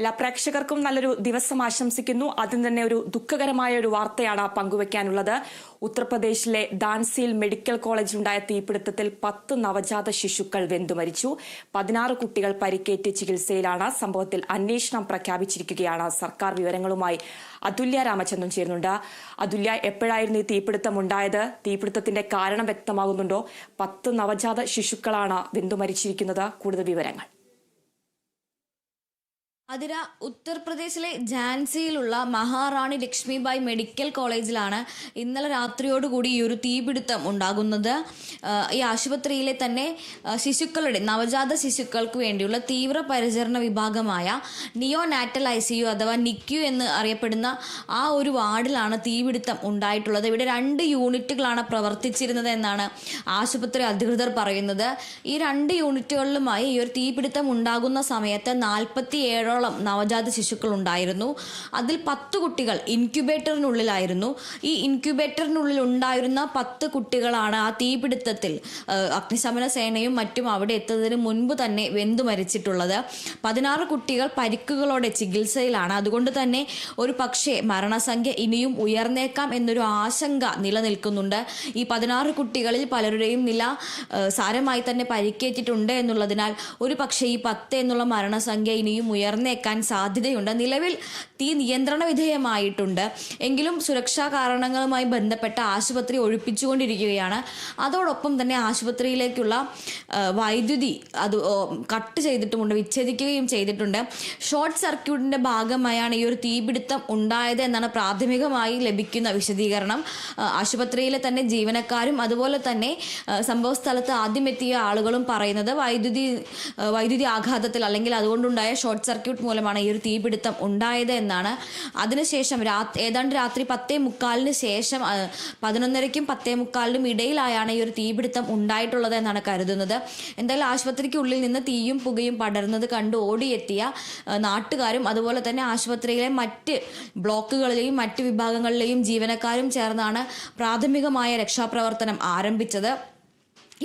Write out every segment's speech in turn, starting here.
എല്ലാ പ്രേക്ഷകർക്കും നല്ലൊരു ദിവസം ആശംസിക്കുന്നു. ആദ്യം തന്നെ ഒരു ദുഃഖകരമായ ഒരു വാർത്തയാണ് പങ്കുവയ്ക്കാനുള്ളത് ഉത്തർപ്രദേശിലെ ദാൻസിയിൽ മെഡിക്കൽ കോളേജിലുണ്ടായ തീപിടുത്തത്തിൽ പത്ത് നവജാത ശിശുക്കൾ വെന്തു മരിച്ചു. പതിനാറ് കുട്ടികൾ പരിക്കേറ്റ് ചികിത്സയിലാണ് സംഭവത്തിൽ അന്വേഷണം പ്രഖ്യാപിച്ചിരിക്കുകയാണ്. സർക്കാർ വിവരങ്ങളുമായി അതുല്യ രാമചന്ദ്രൻ ചേരുന്നുണ്ട്. അതുല്യ എപ്പോഴായിരുന്നു ഈ തീപിടുത്തം ഉണ്ടായത്? തീപിടുത്തത്തിന്റെ കാരണം വ്യക്തമാകുന്നുണ്ടോ? പത്ത് നവജാത ശിശുക്കളാണ് വെന്തു മരിച്ചിരിക്കുന്നത്. കൂടുതൽ വിവരങ്ങൾ. അതിര ഉത്തർപ്രദേശിലെ ഝാൻസിയിലുള്ള മഹാറാണി ലക്ഷ്മിബായ് മെഡിക്കൽ കോളേജിലാണ് ഇന്നലെ രാത്രിയോടുകൂടി ഈ ഒരു തീപിടുത്തം ഉണ്ടാകുന്നത്. ഈ ആശുപത്രിയിലെ തന്നെ ശിശുക്കളുടെ നവജാത ശിശുക്കൾക്ക് വേണ്ടിയുള്ള തീവ്ര പരിചരണ വിഭാഗമായ neonatal I C U അഥവാ നിക്യു എന്ന് അറിയപ്പെടുന്ന ആ ഒരു വാർഡിലാണ് തീപിടുത്തം ഉണ്ടായിട്ടുള്ളത്. ഇവിടെ രണ്ട് യൂണിറ്റുകളാണ് പ്രവർത്തിച്ചിരുന്നത് എന്നാണ് ആശുപത്രി അധികൃതർ പറയുന്നത്. ഈ രണ്ട് യൂണിറ്റുകളിലുമായി ഈ ഒരു തീപിടുത്തം ഉണ്ടാകുന്ന സമയത്ത് നാൽപ്പത്തി ഏഴോളം നവജാത ശിശുക്കൾ ഉണ്ടായിരുന്നു അതിൽ പത്ത് കുട്ടികൾ ഇൻക്യുബേറ്ററിനുള്ളിലായിരുന്നു. ഈ ഇൻക്യുബേറ്ററിനുള്ളിൽ ഉണ്ടായിരുന്ന പത്ത് കുട്ടികളാണ് ആ തീപിടുത്തത്തിൽ അഗ്നിശമന സേനയും മറ്റും അവിടെ എത്തുന്നതിന് മുൻപ് തന്നെ വെന്തു മരിച്ചിട്ടുള്ളത്. പതിനാറ് കുട്ടികൾ പരിക്കുകളോടെ ചികിത്സയിലാണ്. അതുകൊണ്ട് തന്നെ ഒരു പക്ഷേ മരണസംഖ്യ ഇനിയും ഉയർന്നേക്കാം എന്നൊരു ആശങ്ക നിലനിൽക്കുന്നുണ്ട്. ഈ പതിനാറ് കുട്ടികളിൽ പലരുടെയും നില സാരമായി തന്നെ പരിക്കേറ്റിട്ടുണ്ട് എന്നുള്ളതിനാൽ ഒരു പക്ഷേ ഈ പത്ത് എന്നുള്ള മരണസംഖ്യ ഇനിയും ഉയർന്നേക്കാൻ സാധ്യതയുണ്ട്. നിലവിൽ തീ നിയന്ത്രണ വിധേയമായിട്ടുണ്ട്. എങ്കിലും സുരക്ഷാ കാരണങ്ങളുമായി ബന്ധപ്പെട്ട ആശുപത്രി ഒഴിപ്പിച്ചുകൊണ്ടിരിക്കുകയാണ്. അതോടൊപ്പം തന്നെ ആശുപത്രിയിലേക്കുള്ള വൈദ്യുതി അത് കട്ട് ചെയ്തിട്ടുമുണ്ട് വിച്ഛേദിക്കുകയും ചെയ്തിട്ടുണ്ട്. ഷോർട്ട് സർക്യൂട്ടിന്റെ ഭാഗമായാണ് ഈ ഒരു തീപിടുത്തം ഉണ്ടായത് എന്നാണ് പ്രാഥമികമായി ലഭിക്കുന്ന വിശദീകരണം. ആശുപത്രിയിലെ തന്നെ ജീവനക്കാരും അതുപോലെ തന്നെ സംഭവ സ്ഥലത്ത് ആദ്യം എത്തിയ ആളുകളും പറയുന്നത് വൈദ്യുതി വൈദ്യുതി ആഘാതത്തിൽ അല്ലെങ്കിൽ അതുകൊണ്ടുണ്ടായ ഷോർട്ട് സർക്യൂട്ട് മൂലമാണ് ഈ ഒരു തീപിടുത്തം ഉണ്ടായത് എന്നാണ്. അതിനുശേഷം രാ ഏതാണ്ട് രാത്രി പത്തേ മുക്കാലിന് ശേഷം പതിനൊന്നരയ്ക്കും പത്തേ മുക്കാലിനും ഇടയിലായാണ് ഈ ഒരു തീപിടുത്തം ഉണ്ടായിട്ടുള്ളത് എന്നാണ് കരുതുന്നത്. എന്തായാലും ആശുപത്രിക്കുള്ളിൽ നിന്ന് തീയും പുകയും പടർന്നത് കണ്ട് ഓടിയെത്തിയ നാട്ടുകാരും അതുപോലെ തന്നെ ആശുപത്രിയിലെ മറ്റ് ബ്ലോക്കുകളിലെയും മറ്റ് വിഭാഗങ്ങളിലെയും ജീവനക്കാരും ചേർന്നാണ് പ്രാഥമികമായ രക്ഷാപ്രവർത്തനം ആരംഭിച്ചത്.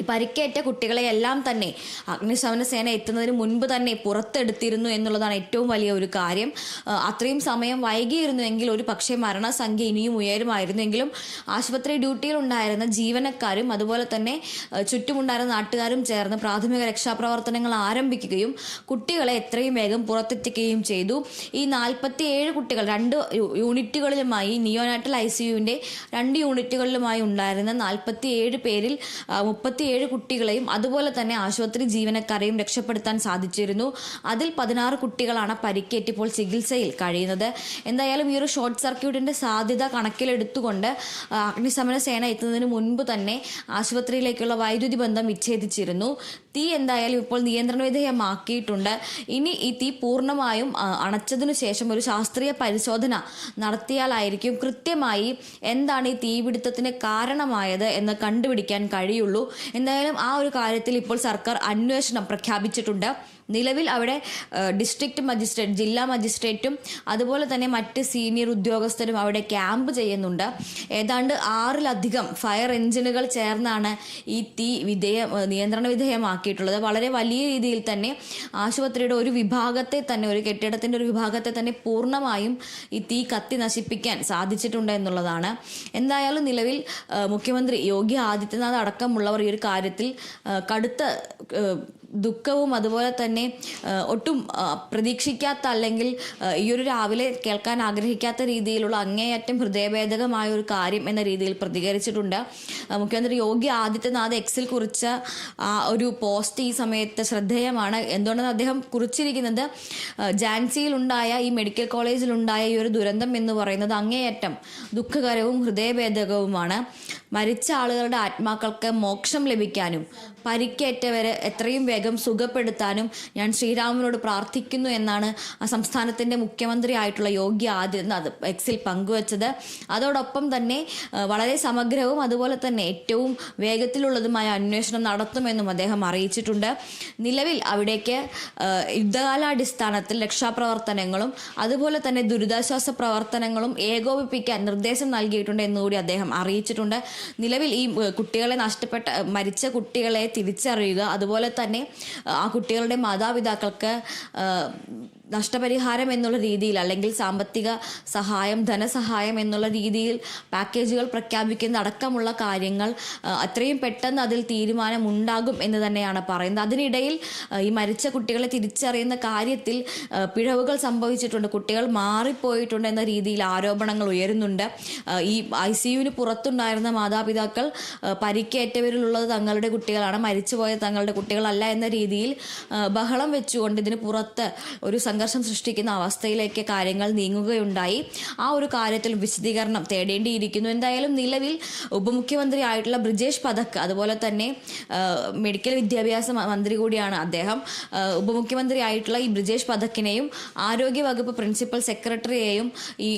പരിക്കേറ്റ കുട്ടികളെ എല്ലാം തന്നെ അഗ്നിശമന സേന എത്തുന്നതിന് മുൻപ് തന്നെ പുറത്തെടുത്തിരുന്നു എന്നുള്ളതാണ് ഏറ്റവും വലിയ ഒരു കാര്യം. അത്രയും സമയം വൈകിയിരുന്നുവെങ്കിൽ ഒരു പക്ഷേ മരണസംഖ്യ ഇനിയും ഉയരുമായിരുന്നെങ്കിലും ആശുപത്രി ഡ്യൂട്ടിയിലുണ്ടായിരുന്ന ജീവനക്കാരും അതുപോലെ തന്നെ ചുറ്റുമുണ്ടായിരുന്ന നാട്ടുകാരും ചേർന്ന് പ്രാഥമിക രക്ഷാപ്രവർത്തനങ്ങൾ ആരംഭിക്കുകയും കുട്ടികളെ എത്രയും വേഗം പുറത്തെത്തിക്കുകയും ചെയ്തു. ഈ നാൽപ്പത്തി ഏഴ് കുട്ടികൾ രണ്ട് യൂണിറ്റുകളിലുമായി നിയോനാറ്റൽ ഐ സി യുവിന്റെ രണ്ട് യൂണിറ്റുകളിലുമായി ഉണ്ടായിരുന്ന നാൽപ്പത്തി ഏഴ് പേരിൽ മുപ്പത്തിയേഴ് കുട്ടികളെയും അതുപോലെ തന്നെ ആശുപത്രി ജീവനക്കാരെയും രക്ഷപ്പെടുത്താൻ സാധിച്ചിരുന്നു. അതിൽ പതിനാറ് കുട്ടികളാണ് പരിക്കേറ്റിപ്പോൾ ചികിത്സയിൽ കഴിയുന്നത്. എന്തായാലും ഈ ഒരു ഷോർട്ട് സർക്യൂട്ടിന്റെ സാധ്യത കണക്കിലെടുത്തുകൊണ്ട് അഗ്നിശമന സേന എത്തുന്നതിന് മുൻപ് തന്നെ ആശുപത്രിയിലേക്കുള്ള വൈദ്യുതി ബന്ധം വിച്ഛേദിച്ചിരുന്നു. തീ എന്തായാലും ഇപ്പോൾ നിയന്ത്രണ വിധേയമാക്കിയിട്ടുണ്ട് ഇനി ഈ തീ പൂർണമായും അണച്ചതിനു ശേഷം ഒരു ശാസ്ത്രീയ പരിശോധന നടത്തിയാലായിരിക്കും കൃത്യമായി എന്താണ് ഈ തീപിടുത്തത്തിന് കാരണമായത് എന്ന് കണ്ടുപിടിക്കാൻ കഴിയുള്ളൂ. എന്തായാലും ആ ഒരു കാര്യത്തിൽ ഇപ്പോൾ സർക്കാർ അന്വേഷണം പ്രഖ്യാപിച്ചിട്ടുണ്ട്. നിലവിൽ അവിടെ ഡിസ്ട്രിക്ട് മജിസ്ട്രേറ്റ് ജില്ലാ മജിസ്ട്രേറ്റും അതുപോലെ തന്നെ മറ്റ് സീനിയർ ഉദ്യോഗസ്ഥരും അവിടെ ക്യാമ്പ് ചെയ്യുന്നുണ്ട്. ഏതാണ്ട് ആറിലധികം ഫയർ എഞ്ചിനുകൾ ചേർന്നാണ് ഈ തീ വിധേയ നിയന്ത്രണ നിയന്ത്രണ വിധേയമാക്കിയിട്ടുള്ളത് വളരെ വലിയ രീതിയിൽ തന്നെ ആശുപത്രിയുടെ ഒരു വിഭാഗത്തെ തന്നെ ഒരു കെട്ടിടത്തിന്റെ ഒരു വിഭാഗത്തെ തന്നെ പൂർണമായും ഈ തീ കത്തി നശിപ്പിക്കാൻ സാധിച്ചിട്ടുണ്ട് എന്നുള്ളതാണ്. എന്തായാലും നിലവിൽ മുഖ്യമന്ത്രി യോഗി ആദിത്യനാഥ് അടക്കമുള്ളവർ ഈ ഒരു കാര്യത്തിൽ കടുത്ത ദുഃഖവും അതുപോലെ തന്നെ ഒട്ടും പ്രതീക്ഷിക്കാത്ത അല്ലെങ്കിൽ ഈ ഒരു രാവിലെ കേൾക്കാൻ ആഗ്രഹിക്കാത്ത രീതിയിലുള്ള അങ്ങേയറ്റം ഹൃദയഭേദകമായ ഒരു കാര്യം എന്ന രീതിയിൽ പ്രതികരിച്ചിട്ടുണ്ട്. മുഖ്യമന്ത്രി യോഗി ആദിത്യനാഥ് എക്സിൽ കുറിച്ച ആ ഒരു പോസ്റ്റ് ഈ സമയത്ത് ശ്രദ്ധേയമാണ്. എന്തുകൊണ്ടെന്ന് അദ്ദേഹം കുറിച്ചിരിക്കുന്നത്? ജാൻസിയിൽ ഝാൻസിയിലുണ്ടായ ഈ മെഡിക്കൽ കോളേജിലുണ്ടായ ഈ ഒരു ദുരന്തം എന്ന് പറയുന്നത് അങ്ങേയറ്റം ദുഃഖകരവും ഹൃദയഭേദകവുമാണ്. മരിച്ച ആളുകളുടെ ആത്മാക്കൾക്ക് മോക്ഷം ലഭിക്കാനും പരിക്കേറ്റവരെ എത്രയും വേഗം സുഖപ്പെടുത്താനും ഞാൻ ശ്രീരാമനോട് പ്രാർത്ഥിക്കുന്നു എന്നാണ് സംസ്ഥാനത്തിന്റെ മുഖ്യമന്ത്രിയായിട്ടുള്ള യോഗി ആദിത്യനാഥ് എക്സിൽ പങ്കുവച്ചത്. അതോടൊപ്പം തന്നെ വളരെ സമഗ്രവും അതുപോലെ തന്നെ ഏറ്റവും വേഗത്തിലുള്ളതുമായ അന്വേഷണം നടത്തുമെന്നും അദ്ദേഹം അറിയിച്ചിട്ടുണ്ട്. നിലവിൽ അവിടേക്ക് യുദ്ധകാലാടിസ്ഥാനത്തിൽ രക്ഷാപ്രവർത്തനങ്ങളും അതുപോലെ തന്നെ ദുരിതാശ്വാസ പ്രവർത്തനങ്ങളും ഏകോപിപ്പിക്കാൻ നിർദ്ദേശം നൽകിയിട്ടുണ്ട് എന്നുകൂടി അദ്ദേഹം അറിയിച്ചിട്ടുണ്ട്. നിലവിൽ ഈ കുട്ടികളെ നഷ്ടപ്പെട്ട മരിച്ച കുട്ടികളെ തിരിച്ചറിയുക. അതുപോലെ തന്നെ ആ കുട്ടികളുടെ മാതാപിതാക്കൾക്ക് നഷ്ടപരിഹാരം എന്നുള്ള രീതിയിൽ അല്ലെങ്കിൽ സാമ്പത്തിക സഹായം ധനസഹായം എന്നുള്ള രീതിയിൽ പാക്കേജുകൾ പ്രഖ്യാപിക്കുന്ന അടക്കമുള്ള കാര്യങ്ങൾ അത്രയും പെട്ടെന്ന് അതിൽ തീരുമാനം ഉണ്ടാകും എന്ന് തന്നെയാണ് പറയുന്നത്. അതിനിടയിൽ ഈ മരിച്ച കുട്ടികളെ തിരിച്ചറിയുന്ന കാര്യത്തിൽ പിഴവുകൾ സംഭവിച്ചിട്ടുണ്ട്. കുട്ടികൾ മാറിപ്പോയിട്ടുണ്ട് എന്ന രീതിയിൽ ആരോപണങ്ങൾ ഉയരുന്നുണ്ട്. ഈ ഐ സി യുവിന് പുറത്തുണ്ടായിരുന്ന മാതാപിതാക്കൾ പരിക്കേറ്റവരിലുള്ളത് തങ്ങളുടെ കുട്ടികളാണ് മരിച്ചുപോയ തങ്ങളുടെ കുട്ടികളല്ല എന്ന രീതിയിൽ ബഹളം വെച്ചുകൊണ്ട് ഇതിന് പുറത്ത് ഒരു സംഘർഷം സൃഷ്ടിക്കുന്ന അവസ്ഥയിലേക്ക് കാര്യങ്ങൾ നീങ്ങുകയുണ്ടായി. ആ ഒരു കാര്യത്തിൽ വിശദീകരണം തേടേണ്ടിയിരിക്കുന്നു. എന്തായാലും നിലവിൽ ഉപമുഖ്യമന്ത്രി ആയിട്ടുള്ള ബ്രിജേഷ് പഥക് അതുപോലെ തന്നെ മെഡിക്കൽ വിദ്യാഭ്യാസ മന്ത്രി കൂടിയാണ് അദ്ദേഹം. ഉപമുഖ്യമന്ത്രി ആയിട്ടുള്ള ഈ ബ്രിജേഷ് പഥക്കിനെയും ആരോഗ്യ വകുപ്പ് പ്രിൻസിപ്പൽ സെക്രട്ടറിയെയും ഈ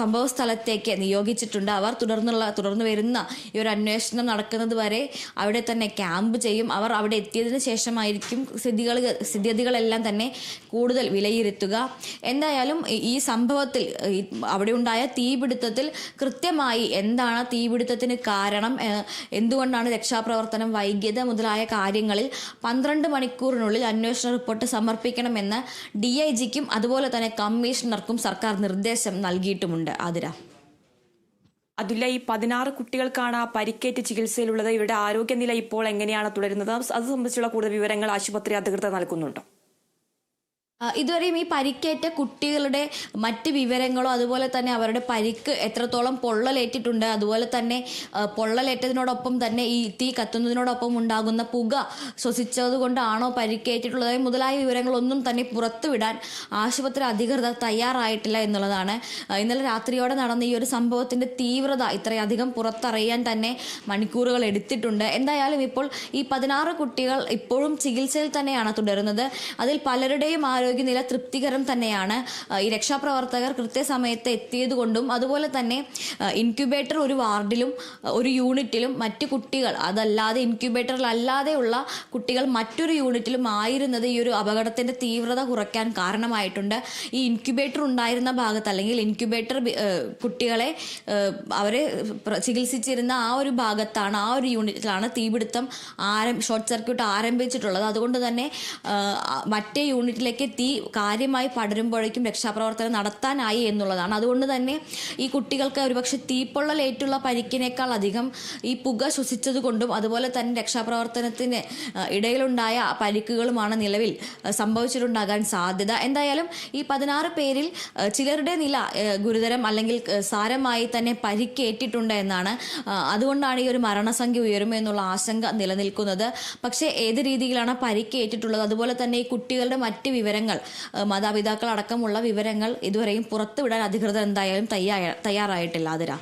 സംഭവ സ്ഥലത്തേക്ക് നിയോഗിച്ചിട്ടുണ്ട്. അവർ തുടർന്നുള്ള തുടർന്ന് വരുന്ന ഈ ഒരു അന്വേഷണം നടക്കുന്നത് വരെ അവിടെ തന്നെ ക്യാമ്പ് ചെയ്യും. അവർ അവിടെ എത്തിയതിനു ശേഷമായിരിക്കും സ്ഥിതികൾ സ്ഥിതിഗതികളെല്ലാം തന്നെ കൂടുതൽ വിലയിരുത്തുക. എന്തായാലും ഈ- സംഭവത്തിൽ അവിടെ ഉണ്ടായ തീപിടുത്തത്തിൽ കൃത്യമായി എന്താണ് തീപിടുത്തത്തിന് കാരണം എന്തുകൊണ്ടാണ് രക്ഷാപ്രവർത്തനം വൈകിയത് മുതലായ കാര്യങ്ങളിൽ പന്ത്രണ്ട് മണിക്കൂറിനുള്ളിൽ അന്വേഷണ റിപ്പോർട്ട് സമർപ്പിക്കണമെന്ന് ഡി ഐ ജിക്കും അതുപോലെ തന്നെ കമ്മീഷണർക്കും സർക്കാർ നിർദ്ദേശം നൽകിയിട്ടുമുണ്ട്. ആതിര. അതുല്ല ഈ പതിനാറ് കുട്ടികൾക്കാണ് പരിക്കേറ്റ് ചികിത്സയിലുള്ളത്. ഇവരുടെ ആരോഗ്യനില ഇപ്പോൾ എങ്ങനെയാണ് തുടരുന്നത്? അത് സംബന്ധിച്ചുള്ള കൂടുതൽ വിവരങ്ങൾ ആശുപത്രി അധികൃതർ നൽകുന്നുണ്ടോ. ഇതുവരെയും ഈ പരിക്കേറ്റ കുട്ടികളുടെ മറ്റ് വിവരങ്ങളോ അതുപോലെ തന്നെ അവരുടെ പരിക്ക് എത്രത്തോളം പൊള്ളലേറ്റിട്ടുണ്ട് അതുപോലെ തന്നെ പൊള്ളലേറ്റതിനോടൊപ്പം തന്നെ ഈ തീ കത്തുന്നതിനോടൊപ്പം ഉണ്ടാകുന്ന പുക ശ്വസിച്ചത് കൊണ്ടാണോ പരിക്കേറ്റിട്ടുള്ളത് മുതലായ വിവരങ്ങളൊന്നും തന്നെ പുറത്തുവിടാൻ ആശുപത്രി അധികൃതർ തയ്യാറായിട്ടില്ല എന്നുള്ളതാണ്. ഇന്നലെ രാത്രിയോടെ നടന്ന ഈ ഒരു സംഭവത്തിന്റെ തീവ്രത ഇത്രയധികം പുറത്തറിയാൻ തന്നെ മണിക്കൂറുകൾ എടുത്തിട്ടുണ്ട്. എന്തായാലും ഇപ്പോൾ ഈ പതിനാറ് കുട്ടികൾ ഇപ്പോഴും ചികിത്സയിൽ തന്നെയാണ് തുടരുന്നത്. അതിൽ പലരുടെയും ആരോഗ്യനില തൃപ്തികരം തന്നെയാണ്. ഈ രക്ഷാപ്രവർത്തകർ കൃത്യസമയത്ത് എത്തിയത് കൊണ്ടും അതുപോലെ തന്നെ ഇൻക്യുബേറ്റർ ഒരു വാർഡിലും ഒരു യൂണിറ്റിലും മറ്റു കുട്ടികൾ അതല്ലാതെ ഇൻക്യുബേറ്ററിൽ അല്ലാതെയുള്ള കുട്ടികൾ മറ്റൊരു യൂണിറ്റിലും ആയിരുന്നത് ഈ ഒരു അപകടത്തിന്റെ തീവ്രത കുറയ്ക്കാൻ കാരണമായിട്ടുണ്ട്. ഈ ഇൻക്യുബേറ്റർ ഉണ്ടായിരുന്ന ഭാഗത്ത് അല്ലെങ്കിൽ ഇൻക്യുബേറ്റർ കുട്ടികളെ അവരെ ചികിത്സിച്ചിരുന്ന ആ ഒരു ഭാഗത്താണ് ആ ഒരു യൂണിറ്റിലാണ് തീപിടുത്തം ആരം ഷോർട്ട് സർക്യൂട്ട് ആരംഭിച്ചിട്ടുള്ളത്. അതുകൊണ്ട് തന്നെ മറ്റേ യൂണിറ്റിലേക്ക് തീ കാര്യമായി പടരുമ്പോഴേക്കും രക്ഷാപ്രവർത്തനം നടത്താനായി എന്നുള്ളതാണ്. അതുകൊണ്ട് തന്നെ ഈ കുട്ടികൾക്ക് ഒരുപക്ഷെ തീപ്പൊള്ളലേറ്റുള്ള പരിക്കിനേക്കാൾ അധികം ഈ പുക ശ്വസിച്ചത് കൊണ്ടും അതുപോലെ തന്നെ രക്ഷാപ്രവർത്തനത്തിന് ഇടയിലുണ്ടായ പരിക്കുകളുമാണ് നിലവിൽ സംഭവിച്ചിട്ടുണ്ടാകാൻ സാധ്യത. എന്തായാലും ഈ പതിനാറ് പേരിൽ ചിലരുടെ നില ഗുരുതരം അല്ലെങ്കിൽ സാരമായി തന്നെ പരിക്കേറ്റിട്ടുണ്ട് എന്നാണ് അതുകൊണ്ടാണ് ഈ ഒരു മരണസംഖ്യ ഉയരുമെന്നുള്ള ആശങ്ക നിലനിൽക്കുന്നത്. പക്ഷേ ഏത് രീതിയിലാണ് പരിക്കേറ്റിട്ടുള്ളത്? അതുപോലെ തന്നെ ഈ കുട്ടികളുടെ മറ്റ് വിവരങ്ങൾ ഏഹ്, മാതാപിതാക്കൾ അടക്കമുള്ള വിവരങ്ങൾ ഇതുവരെയും പുറത്തുവിടാൻ അധികൃതർ എന്തായാലും തയ്യാ- തയ്യാറായിട്ടില്ല. അതിരാ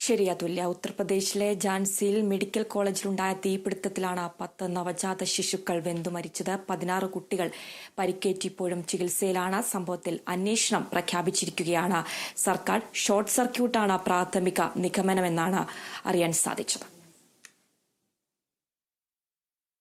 ശരി അതുല്യ. ഉത്തർപ്രദേശിലെ ജാൻസിയിൽ മെഡിക്കൽ കോളേജിലുണ്ടായ തീപിടുത്തത്തിലാണ് പത്ത് നവജാത ശിശുക്കൾ വെന്തു മരിച്ചത്. പതിനാറ് കുട്ടികൾ പരിക്കേറ്റിപ്പോഴും ചികിത്സയിലാണ്. സംഭവത്തിൽ അന്വേഷണം പ്രഖ്യാപിച്ചിരിക്കുകയാണ്. സർക്കാർ ഷോർട്ട് സർക്യൂട്ടാണ് പ്രാഥമിക നിഗമനമെന്നാണ് അറിയാൻ സാധിച്ചത്.